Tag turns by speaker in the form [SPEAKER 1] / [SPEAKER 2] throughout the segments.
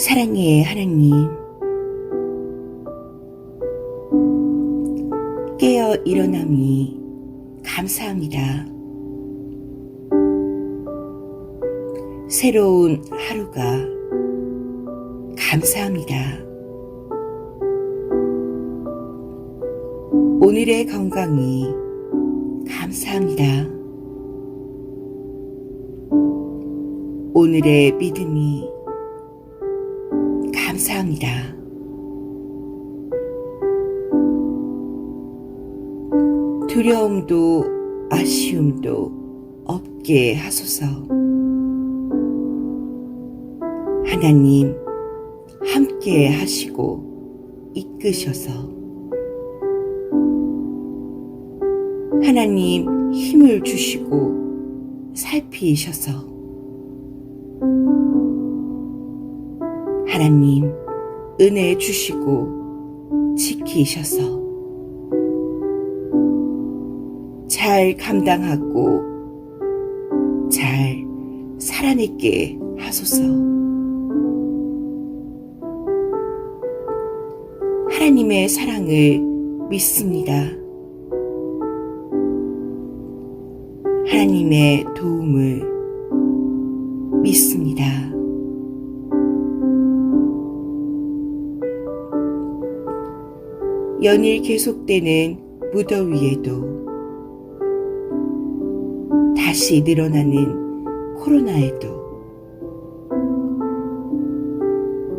[SPEAKER 1] 사랑의 하나님, 깨어 일어남이 감사합니다. 새로운 하루가 감사합니다. 오늘의 건강이 감사합니다. 오늘의 믿음이 감사합니다. 두려움도 아쉬움도 없게 하소서. 하나님, 함께 하시고 이끄셔서 하나님 힘을 주시고 살피셔서 하나님 은혜 주시고 지키셔서 잘 감당하고 잘 살아내게 하소서. 하나님의 사랑을 믿습니다. 하나님의 도움을 믿습니다. 연일 계속되는 무더위에도 다시 늘어나는 코로나에도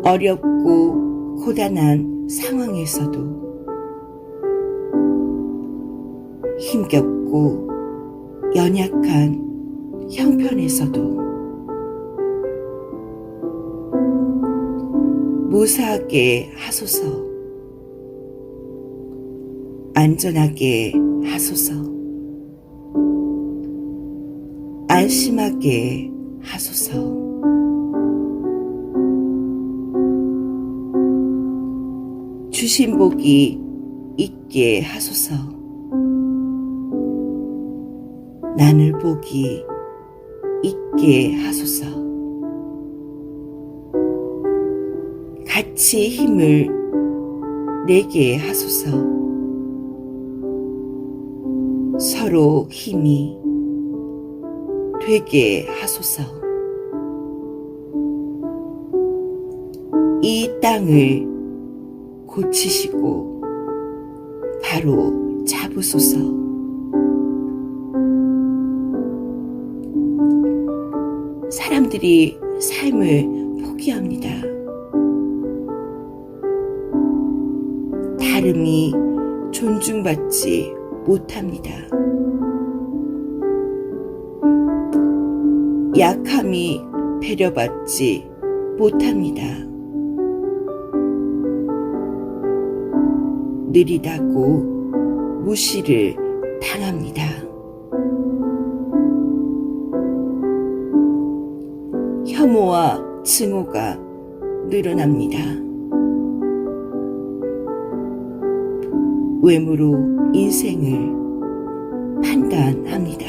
[SPEAKER 1] 어렵고 고단한 상황에서도 힘겹고 연약한 형편에서도 무사하게 하소서 안전하게 하소서. 안심하게 하소서. 주신 복이 있게 하소서. 나눌 복이 있게 하소서. 같이 힘을 내게 하소서 서로 힘이 되게 하소서 이 땅을 고치시고 바로 잡으소서 사람들이 삶을 포기합니다. 다름이 존중받지 못합니다. 약함이 배려받지 못합니다. 느리다고 무시를 당합니다. 혐오와 증오가 늘어납니다. 외모로 인생을 판단합니다.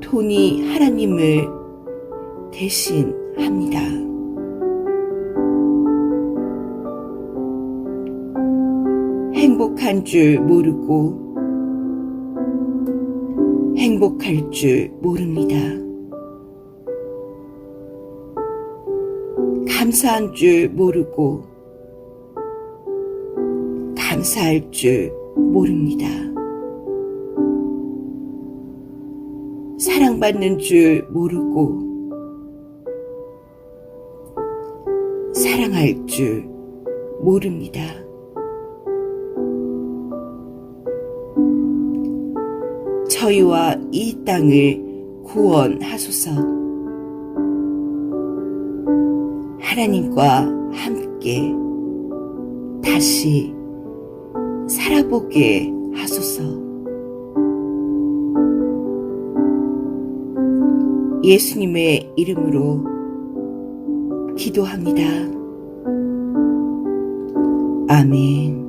[SPEAKER 1] 돈이 하나님을 대신합니다. 행복한 줄 모르고 행복할 줄 모릅니다. 감사한 줄 모르고 감사할 줄 모릅니다. 사랑받는 줄 모르고 사랑할 줄 모릅니다. 저희와 이 땅을 구원하소서. 하나님과 함께 다시 살아보게 하소서. 예수님의 이름으로 기도합니다. 아멘.